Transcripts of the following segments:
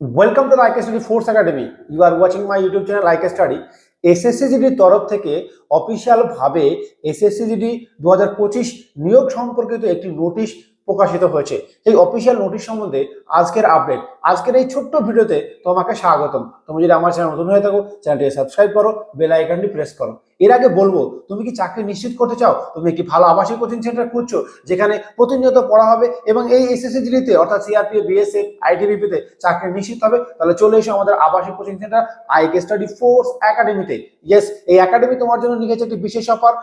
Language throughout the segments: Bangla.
Welcome to like study force academy you are watching my YouTube channel like study এসএসসিজিডির তরফ থেকে অফিসিয়ালভাবে এসএসসিজিডি দু হাজার পঁচিশ নিয়োগ সম্পর্কিত একটি নোটিশ প্রকাশিত হয়েছে। এই অফিসিয়াল নোটিশ সম্বন্ধে আজকের আপডেট আজকের এই ছোট্ট ভিডিওতে তোমাকে স্বাগতম। তুমি যদি আমার চ্যানেল নতুন হয়ে থাকো চ্যানেলটি সাবস্ক্রাইব করো বেল আইকনটি প্রেস করো। এর আগে বলব, তুমি কি চাকরি নিশ্চিত করতে চাও? তুমি কি ভালো আবাসিক কোচিং সেন্টার খুঁজছো, যেখানে প্রতিনিয়ত পড়া হবে এবং এই এসএসসিজিডিতে অর্থাৎ সিআরপিএফ বিএসএফ আইটিবিপিতে চাকরি নিশ্চিত হবে, তাহলে চলে এসো আমাদের আবাসিক coaching centre IK study force একাডেমিতে ইয়েস এই একাডেমি তোমার জন্য লিখেছে একটি বিশেষ অফার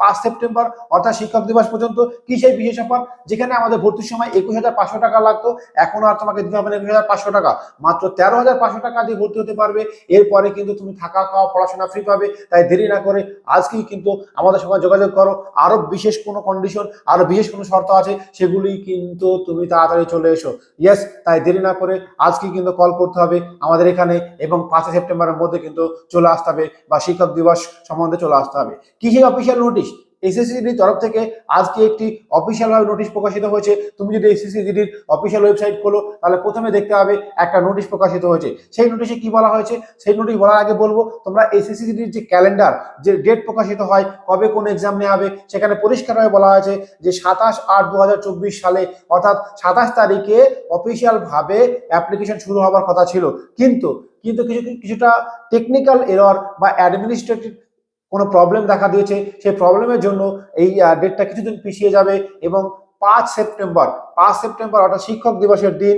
পাঁচ সেপ্টেম্বর, অর্থাৎ শিক্ষক দিবস পর্যন্ত। কি সেই বিশেষ অফার যেখানে আমাদের ভর্তির সময় একুশ হাজার পাঁচশো টাকা লাগতো। এখন আর তোমাকে দিতে হবে না হাজার পাঁচশো টাকা। মাত্র তেরো হাজার পাঁচশো টাকা দিয়ে ভর্তি হতে পারবে। এরপরে কিন্তু তুমি থাকা খাওয়া, পড়াশোনা ফ্রি পাবে। তাই দেরি না করে আজকেই কিন্তু আমাদের সঙ্গে যোগাযোগ করো। আরও বিশেষ কোনো কন্ডিশন আরও বিশেষ কোনো শর্ত আছে, সেগুলি কিন্তু তুমি তাড়াতাড়ি চলে এসো। ইয়েস তাই দেরি না করে আজকেই কিন্তু কল করতে হবে আমাদের এখানে এবং পাঁচই সেপ্টেম্বরের মধ্যে কিন্তু চলে আসতে হবে বা শিক্ষক দিবস সম্বন্ধে চলে আসতে হবে। কি সেই অফিসিয়াল নোটিশ এসএসসিডির তরফ থেকে আজকে একটি অফিসিয়াল ভাবে নোটিশ প্রকাশিত হয়েছে। তুমি যদি এসএসসিডির অফিসিয়াল ওয়েবসাইট খোলো, তাহলে প্রথমে দেখতে হবে একটা নোটিশ প্রকাশিত হয়েছে। সেই নোটিশে কি বলা হয়েছে? সেই নোটিশ বলার আগে বলব, তোমরা এসএসসিডির যে ক্যালেন্ডার যে ডেট প্রকাশিত হয়, কবে কোন এক্সাম নেওয়া হবে, সেখানে পরিষ্কারভাবে বলা হয়েছে যে সাতাশ আট দু সালে, অর্থাৎ সাতাশ তারিখে অফিসিয়াল ভাবে অ্যাপ্লিকেশন শুরু হওয়ার কথা ছিল। কিন্তু কিন্তু কিছু, কিছুটা টেকনিক্যাল এরর বা অ্যাডমিনিস্ট্রেটিভ কোনো প্রবলেম দেখা দিয়েছে, সেই প্রবলেমের জন্য এই ডেটটা কিছুদিন পিছিয়ে যাবে এবং পাঁচ সেপ্টেম্বর পাঁচ সেপ্টেম্বর, অর্থাৎ শিক্ষক দিবসের দিন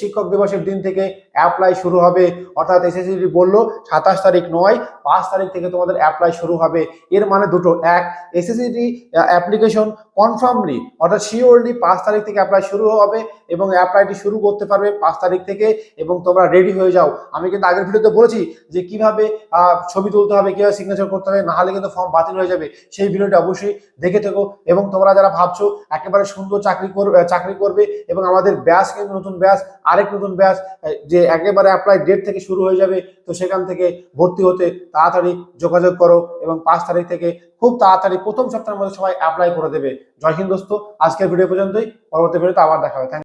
শিক্ষক দিবসের দিন থেকে অ্যাপ্লাই শুরু হবে। অর্থাৎ এসএসসি বলল, সাতাশ তারিখ নয়, পাঁচ তারিখ থেকে তোমাদের অ্যাপ্লাই শুরু হবে। এর মানে দুটো। এক এসএসসি অ্যাপ্লিকেশন কনফার্মলি অর্থাৎ শিওরলি পাঁচ তারিখ থেকে অ্যাপ্লাই শুরু হবে এবং অ্যাপ্লাইটি শুরু করতে পারবে পাঁচ তারিখ থেকে এবং তোমরা রেডি হয়ে যাও। আমি কিন্তু আগের ভিডিওতে বলেছি যে কীভাবে ছবি তুলতে হবে, কীভাবে সিগনেচার করতে হবে, নাহলে কিন্তু ফর্ম বাতিল হয়ে যাবে। সেই ভিডিওটা অবশ্যই দেখে থেকো এবং তোমরা যারা ভাবছ একেবারে সুন্দর চাকরি করবে চাকরি করবে এবং আমাদের ব্যাস কিন্তু নতুন ব্যাস, আরেক নতুন ব্যাস যে একেবারে অ্যাপ্লাই ডেট থেকে শুরু হয়ে যাবে, তো সেখান থেকে ভর্তি হতে তাড়াতাড়ি যোগাযোগ করো এবং পাঁচ তারিখ থেকে খুব তাড়াতাড়ি প্রথম সপ্তাহের মধ্যে সবাই অ্যাপ্লাই করে দেবে জয় হিন্দ দোস্ত, আজকের ভিডিও পর্যন্তই, পরবর্তী ভিডিওতে আবার দেখা হবে.